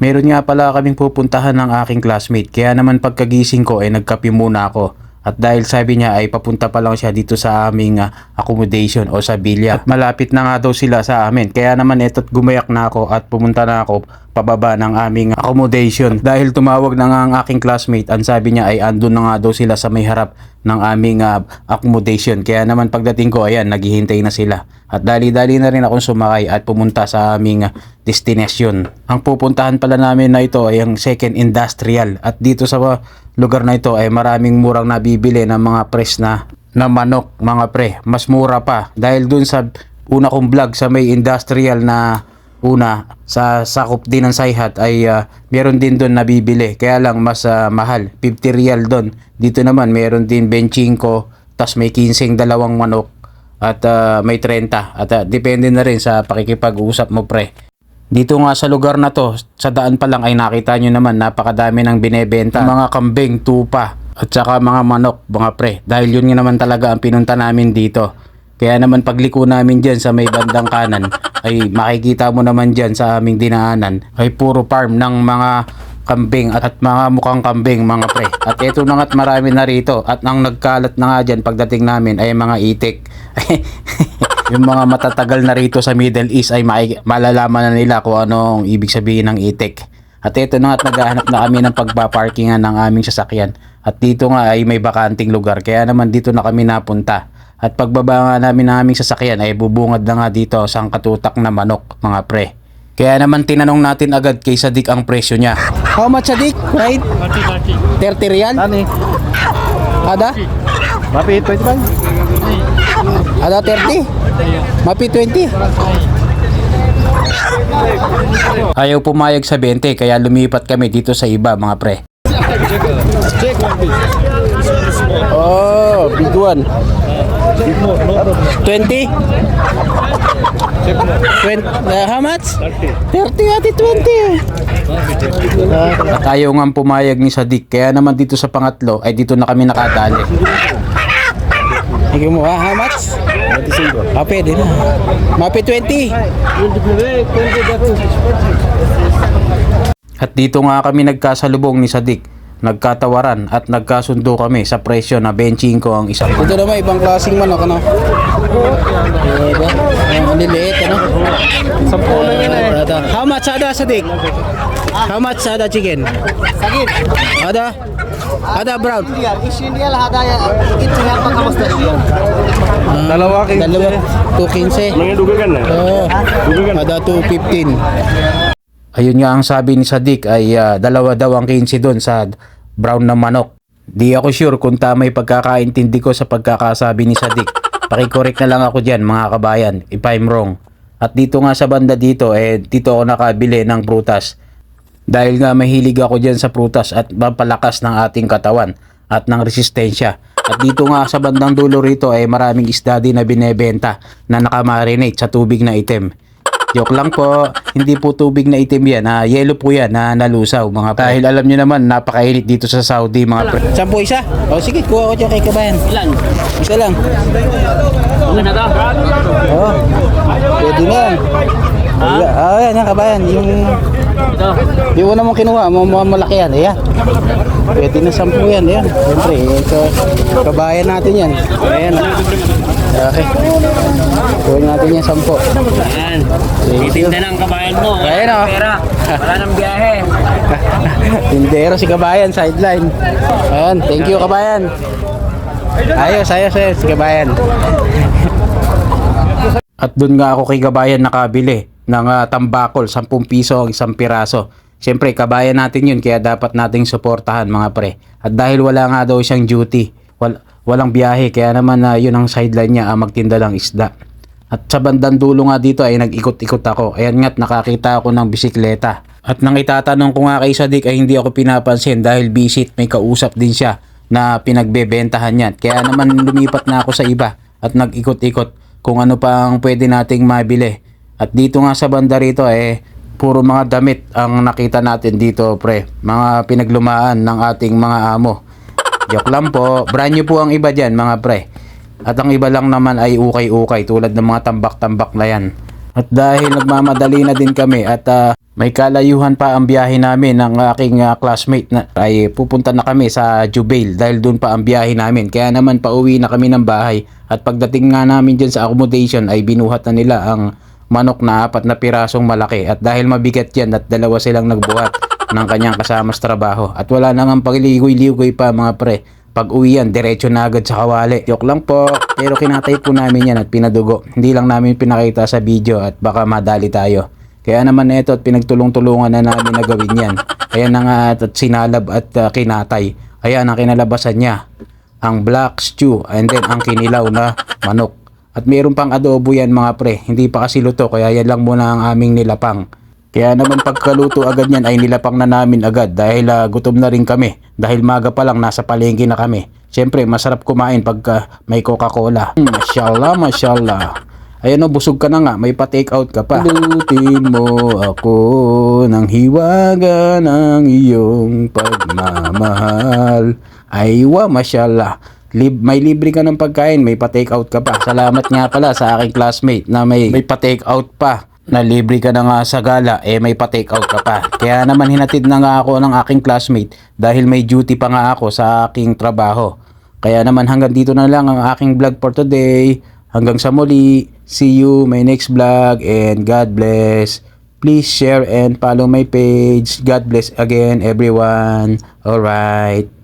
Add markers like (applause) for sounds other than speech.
Meron nga pala kaming pupuntahan ng aking classmate kaya naman pagkagising ko ay nagkape muna ako. At dahil sabi niya ay papunta pa lang siya dito sa aming ah, accommodation o sa bilya. At malapit na nga daw sila sa amin. Kaya naman eto't gumayak na ako at pumunta na ako pababa ng aming accommodation. Dahil tumawag na nga ang aking classmate, ang sabi niya ay andun na nga daw sila sa may harap ng aming ah, accommodation. Kaya naman pagdating ko, ayan, naghihintay na sila. At dali-dali na rin akong sumakay at pumunta sa aming ah, destination. Ang pupuntahan pala namin na ito ay ang second industrial. At dito sa ah, lugar na ito ay maraming murang nabibili ng mga press na, na manok, mga pre. Mas mura pa. Dahil dun sa una kong vlog sa may industrial na una sa sakop din ng Sayhat ay ah, meron din doon nabibili. Kaya lang mas ah, mahal. 50 real doon. Dito naman meron din 25 tas may 15 dalawang manok at ah, may 30 at ah, depende na rin sa pakikipag-usap mo pre. Dito nga sa lugar na to sa daan pa lang ay nakita nyo naman napakadami ng binebenta. Mga kambing tupa at saka mga manok mga pre. Dahil yun nga naman talaga ang pinunta namin dito kaya naman pagliko namin dyan sa may bandang kanan ay makikita mo naman dyan sa aming dinaanan ay puro farm ng mga kambing at, at mga mukhang kambing mga pre. At ito na nga't marami na rito at ang nagkalat na nga dyan pagdating namin ay mga itik. (laughs) yung mga matatagal na rito sa Middle East ay malalaman na nila kung anong ibig sabihin ng itik. At ito na nga't naghahanap na kami ng pagpaparkingan ng aming sasakyan. At dito nga ay may bakanting lugar kaya naman dito na kami napunta. At pagbaba nga namin ng aming sasakyan ay bubungad na nga dito sa katutak na manok mga pre. Kaya naman tinanong natin agad kay Sadik ang presyo niya. How much Sadik? Right? 30 real? Ani, Ada? mapi 20 bang? Ada 30? Mapi 20? Ayaw pumayag sa 20 kaya lumipat kami dito sa iba mga pre. Oh, big one. 20? 20 uh, how much? 30 ati 20. At ayaw nga pumayag ni Sadik kaya naman dito sa pangatlo ay dito na kami nakadali. Ikaw mo, ah, how much? 25. Ah, pwede na. Mapi 20. At dito nga kami nagkasalubong ni Sadik. Nagkatawaran at nagkasundo kami sa presyo na 25 ang isang Ito naman ibang klaseng manok ano. Ito, ang liliit ano. Sampu lang yun eh. Ito. How much ada Sadik? How much ada chicken? Sagit. Ada? Ada brown. Iş şimdi gel hadaya git tinggal pakai mustard. Dalawa king. Dalawa 215. Mga dugagan na. Oo. Dugagan. Ada 215. Ayun nga ang sabi ni Sadik ay ah, dalawa daw ang 15 doon sa brown na manok. Di ako sure kung tama yung pagkakaintindi ko sa pagkakasabi ni Sadik. Pakikorek na lang ako dyan mga kabayan if I'm wrong. At dito nga sa banda dito eh dito ako nakabili ng prutas. Dahil nga mahilig ako dyan sa prutas at mapalakas ng ating katawan at ng resistensya. At dito nga sa bandang dulo rito ay maraming isda din na binebenta na nakamarinate sa tubig na itim. Joke lang po, hindi po tubig na itim yan, ah, yellow po yan na nalusaw mga pre. Dahil alam nyo naman, napakainit dito sa Saudi mga pre. Sampo isa? O sige, kuha ko dyan kay kabayan. Ilan? Isa lang. Ano na to? Oo. Pwede na. Ah, ah, yan, yan kabayan. Yung, Ito. yung una mong kinuha, mo mo- malaki yan. Ayan. Pwede na sampu yan. Ayan. Siyempre, ito, kabayan natin yan. Ayan. Okay. Kuhin natin yan. Ayan. Thank you. Titinda ng kabayan mo. Ayan, oh. Pera. Wala nang biyahe. (laughs) Tindero si Kabayan, sideline. Ayan, thank you Kabayan. Ayos, ayos, ayos, si Kabayan. At doon nga ako kay Kabayan nakabili ng ah, tambakol, 10 piso ang isang piraso. Siyempre, kabayan natin yun, kaya dapat nating suportahan mga pre. At dahil wala nga daw siyang duty, wal, walang biyahe, kaya naman na yun ang sideline niya, ah, magtinda ng isda. At sa bandang dulo nga dito ay nag-ikot-ikot ako. Ayan nga't nakakita ako ng bisikleta. At nang itatanong ko nga kay Sadik ay hindi ako pinapansin dahil visit may kausap din siya na pinagbebentahan yan. Kaya naman (laughs) lumipat na ako sa iba at nag-ikot-ikot kung ano pang pwede nating mabili. At dito nga sa banda rito eh puro mga damit ang nakita natin dito pre. Mga pinaglumaan ng ating mga amo. Joke lang po. Brand new po ang iba dyan mga pre. At ang iba lang naman ay ukay-ukay tulad ng mga tambak-tambak na yan. At dahil nagmamadali na din kami at ah, May kalayuhan pa ang biyahe namin ng aking ah, classmate na ay pupunta na kami sa Jubail dahil doon pa ang biyahe namin. Kaya naman pauwi na kami ng bahay at pagdating nga namin dyan sa accommodation ay binuhat na nila ang manok na apat na pirasong malaki at dahil mabigat yan at dalawa silang nagbuhat ng kanyang kasama sa trabaho at wala nang ang pagligoy-ligoy pa mga pre pag uwi yan, diretso na agad sa kawali. Joke lang po, pero kinatay po namin yan at pinadugo. Hindi lang namin pinakita sa video at baka madali tayo. Kaya naman ito at pinagtulong-tulungan na namin na gawin yan. Ayan na nga at, sinalab at uh, kinatay. Ayan ang kinalabasan niya. Ang black stew and then ang kinilaw na manok. At meron pang adobo yan mga pre. Hindi pa kasi luto kaya yan lang muna ang aming nilapang. Kaya naman pagkaluto agad yan ay nilapang na namin agad dahil ah, gutom na rin kami. Dahil maga pa lang nasa palengke na kami. Siyempre masarap kumain pagka may Coca-Cola. Hmm, mashallah, mashallah. Ayan o, busog ka na nga, may pa-take out ka pa. Lutin mo ako ng hiwaga ng iyong pagmamahal. Aywa, mashallah. Lib may libre ka ng pagkain, may pa-take out ka pa. Salamat nga pala sa aking classmate na may, may pa-take out pa na libre ka na nga sa gala, eh may pa-take out ka pa. Kaya naman hinatid na nga ako ng aking classmate dahil may duty pa nga ako sa aking trabaho. Kaya naman hanggang dito na lang ang aking vlog for today. Hanggang sa muli. See you my next vlog and God bless. Please share and follow my page. God bless again everyone. Alright.